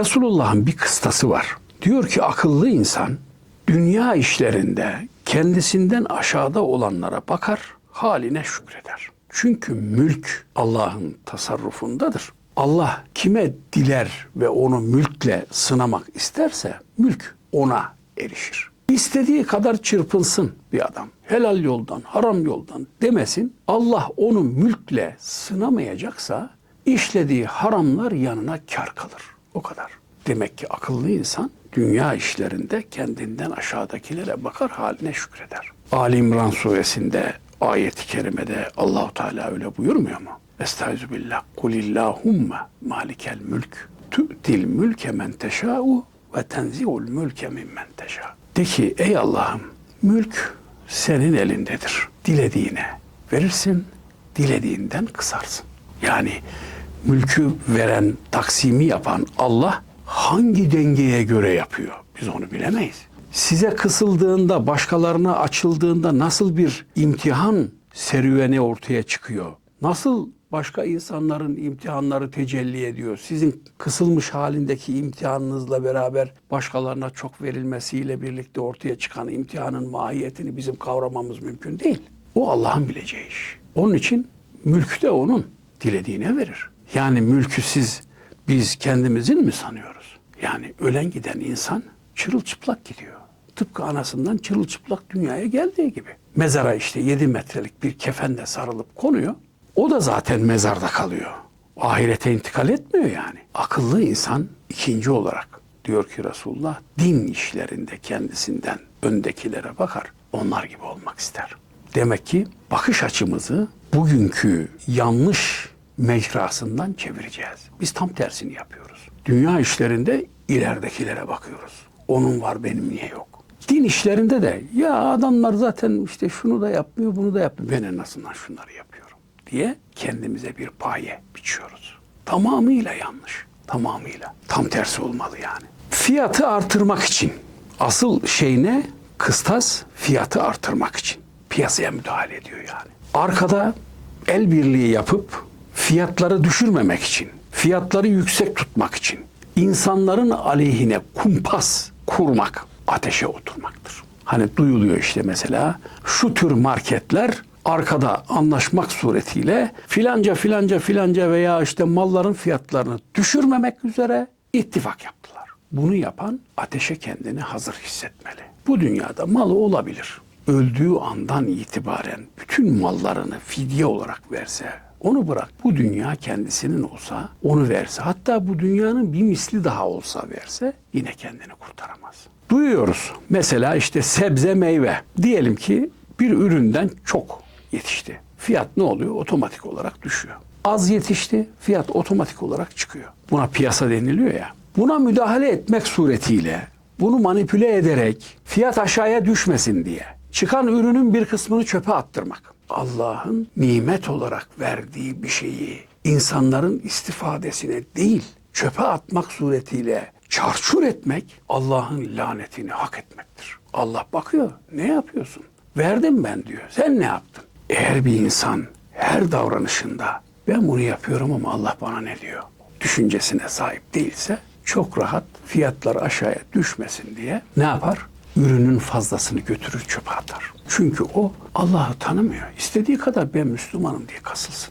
Resulullah'ın bir kıstası var. Diyor ki akıllı insan dünya işlerinde kendisinden aşağıda olanlara bakar, haline şükreder. Çünkü mülk Allah'ın tasarrufundadır. Allah kime diler ve onu mülkle sınamak isterse mülk ona erişir. İstediği kadar çırpınsın bir adam. Helal yoldan, haram yoldan demesin. Allah onu mülkle sınamayacaksa işlediği haramlar yanına kar kalır. O kadar. Demek ki akıllı insan dünya işlerinde kendinden aşağıdakilere bakar haline şükreder. Ali İmran suresinde ayeti kerimede Allahu Teala öyle buyurmuyor mu? Estaizu billah. Kulillahumma malikel mülk. Tu'til mülke men teşâ'u ve tenzi'ul mülke mimmen teşâ. De ki ey Allah'ım mülk senin elindedir. Dilediğine verirsin, dilediğinden kısarsın. Yani mülkü veren, taksimi yapan Allah hangi dengeye göre yapıyor? Biz onu bilemeyiz. Size kısıldığında, başkalarına açıldığında nasıl bir imtihan serüveni ortaya çıkıyor? Nasıl başka insanların imtihanları tecelli ediyor? Sizin kısılmış halindeki imtihanınızla beraber başkalarına çok verilmesiyle birlikte ortaya çıkan imtihanın mahiyetini bizim kavramamız mümkün değil. O Allah'ın bileceği iş. Onun için mülkü de onun dilediğine verir. Yani mülkü siz biz kendimizin mi sanıyoruz? Yani ölen giden insan çırılçıplak gidiyor. Tıpkı anasından çırılçıplak dünyaya geldiği gibi. Mezara işte 7 metrelik bir kefenle sarılıp konuyor. O da zaten mezarda kalıyor. Ahirete intikal etmiyor yani. Akıllı insan ikinci olarak diyor ki Resulullah din işlerinde kendisinden öndekilere bakar. Onlar gibi olmak ister. Demek ki bakış açımızı bugünkü yanlış mecrasından çevireceğiz. Biz tam tersini yapıyoruz. Dünya işlerinde ileridekilere bakıyoruz. Onun var benim niye yok? Din işlerinde de ya adamlar zaten işte şunu da yapmıyor bunu da yapmıyor. Ben en azından şunları yapıyorum diye kendimize bir paye biçiyoruz. Tamamıyla yanlış. Tamamıyla. Tam tersi olmalı yani. Fiyatı artırmak için asıl şey ne? Kıstas fiyatı artırmak için. Piyasaya müdahale ediyor yani. Arkada el birliği yapıp fiyatları düşürmemek için, fiyatları yüksek tutmak için insanların aleyhine kumpas kurmak ateşe oturmaktır. Hani duyuluyor işte mesela şu tür marketler arkada anlaşmak suretiyle filanca filanca filanca veya işte malların fiyatlarını düşürmemek üzere ittifak yaptılar. Bunu yapan ateşe kendini hazır hissetmeli. Bu dünyada malı olabilir. Öldüğü andan itibaren bütün mallarını fidye olarak verse, onu bırak bu dünya kendisinin olsa onu verse hatta bu dünyanın bir misli daha olsa verse yine kendini kurtaramaz. Duyuyoruz mesela işte sebze meyve diyelim ki bir üründen çok yetişti. Fiyat ne oluyor? Otomatik olarak düşüyor. Az yetişti, fiyat otomatik olarak çıkıyor. Buna piyasa deniliyor ya. Buna müdahale etmek suretiyle, bunu manipüle ederek fiyat aşağıya düşmesin diye çıkan ürünün bir kısmını çöpe attırmak. Allah'ın nimet olarak verdiği bir şeyi insanların istifadesine değil, çöpe atmak suretiyle çarçur etmek Allah'ın lanetini hak etmektir. Allah bakıyor, ne yapıyorsun? Verdim ben diyor. Sen ne yaptın? Eğer bir insan her davranışında ben bunu yapıyorum ama Allah bana ne diyor? Düşüncesine sahip değilse çok rahat fiyatlar aşağıya düşmesin diye ne yapar? Ürünün fazlasını götürür çöpe atar. Çünkü o Allah'ı tanımıyor. İstediği kadar ben Müslümanım diye kasılsın.